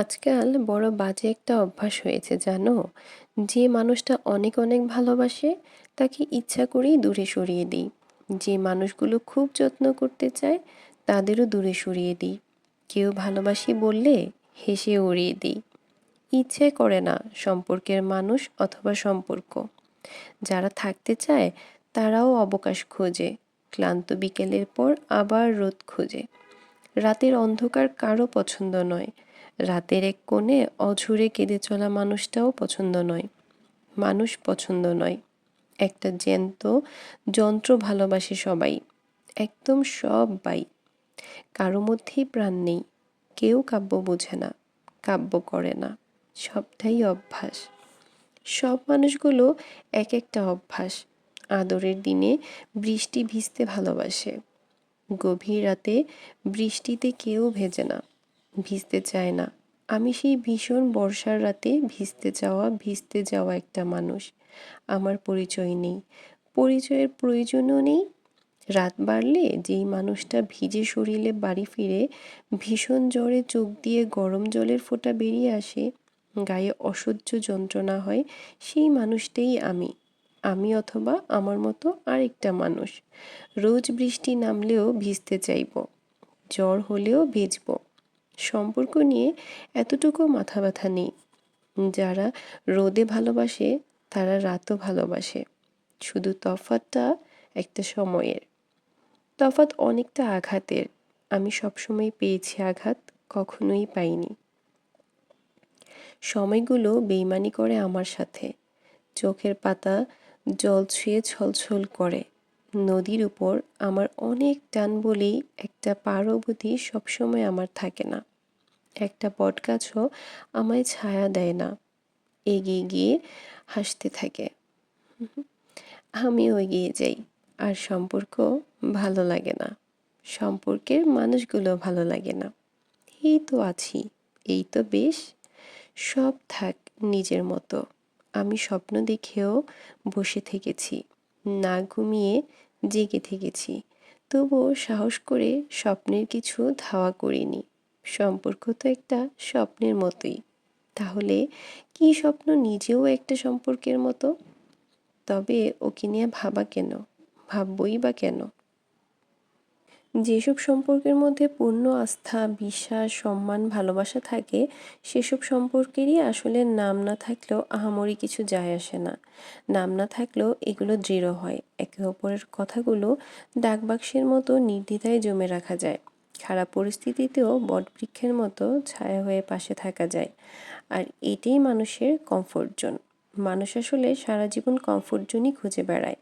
আজকাল বড় বাজে একটা অভ্যাস হয়েছে, জানো? যে মানুষটা অনেক অনেক ভালোবাসে, তাকে ইচ্ছা করেই দূরে সরিয়ে দিই। যে মানুষগুলো খুব যত্ন করতে চায়, তাদেরও দূরে সরিয়ে দিই। কেউ ভালোবাসি বললে হেসে উড়িয়ে দিই। ইচ্ছে করে না সম্পর্কের মানুষ অথবা সম্পর্ক। যারা থাকতে চায়, তারাও অবকাশ খোঁজে। ক্লান্ত বিকেলের পর আবার রোদ খোঁজে। রাতের অন্ধকার কারও পছন্দ নয়। রাতের এক কোণে অঝুরে কেঁদে চলা মানুষটাও পছন্দ নয়। মানুষ পছন্দ নয়। একটা জ্যান্ত যন্ত্র ভালোবাসে সবাই। একদম সব বাই। কারও মধ্যেই প্রাণ নেই। কেউ কাব্য বোঝে না। কাব্য করে না। সবটাই অভ্যাস। সব মানুষগুলো এক একটা অভ্যাস। আদরের দিনে বৃষ্টি ভিজতে ভালোবাসে। গভীর রাতে বৃষ্টিতে কেউ ভেজে না। ভিজতে চায় না। আমি সেই ভীষণ বর্ষার রাতে ভিজতে যাওয়া ভিজতে যাওয়া একটা মানুষ। আমার পরিচয় নেই। পরিচয়ের প্রয়োজনও নেই। রাত বাড়লে যেই মানুষটা ভিজে শরীরে বাড়ি ফিরে ভীষণ জ্বরে চোখ দিয়ে গরম জলের ফোঁটা বেরিয়ে আসে, গায়ে অসহ্য যন্ত্রণা হয়, সেই মানুষটাই আমি। আমি অথবা আমার মতো আরেকটা মানুষ। রোজ বৃষ্টি নামলেও ভিজতে চাইব। জ্বর হলেও ভিজব। সম্পর্ক নিয়ে এতটুকু মাথা ব্যথা নেই। যারা রোদে ভালোবাসে, তারা রাতও ভালোবাসে। শুধু তফাতটা একটা সময়ের। তফাত অনেকটা আঘাতের। আমি সবসময় পেয়েছি আঘাত, কখনোই পাইনি। সময়গুলো বেইমানি করে আমার সাথে। চোখের পাতা জল ছুঁয়ে ছলছল করে। নদীর উপর আমার অনেক টান বলেই একটা পার অবধি সবসময় আমার থাকে না। একটা বটগাছও আমায় ছায়া দেয় না। এগিয়ে গিয়ে হাসতে থাকে। আমিও এগিয়ে যাই। আর সম্পর্ক ভালো লাগে না। সম্পর্কের মানুষগুলো ভালো লাগে না। এই তো আছি। এই তো বেশ। সব থাক নিজের মতো। আমি স্বপ্ন দেখেও বসে থেকেছি। না ঘুমিয়ে জেগে থেকেছি। তবুও সাহস করে স্বপ্নের কিছু ধাওয়া করিনি। সম্পর্ক তো একটা স্বপ্নের মতোই। তাহলে কি স্বপ্ন নিজেও একটা সম্পর্কের মতো? তবে ওকে নিয়ে ভাবা কেন? ভাববই বা কেন? যেসব সম্পর্কের মধ্যে পূর্ণ আস্থা, বিশ্বাস, সম্মান, ভালোবাসা থাকে, সেসব সম্পর্কেরই আসলে নাম না থাকলেও আহামরি কিছু যায় আসে না। নাম না থাকলেও এগুলো দৃঢ় হয়। একে অপরের কথাগুলো ডাকবাক্সের মতো নির্দ্বিধায় জমে রাখা যায়। খারাপ পরিস্থিতিতেও বটবৃক্ষের মতো ছায়া হয়ে পাশে থাকা যায়। আর এটাই মানুষের কমফোর্ট জোন মানুষ আসলে সারা জীবন কমফোর্ট জোনই খুঁজে বেড়ায়।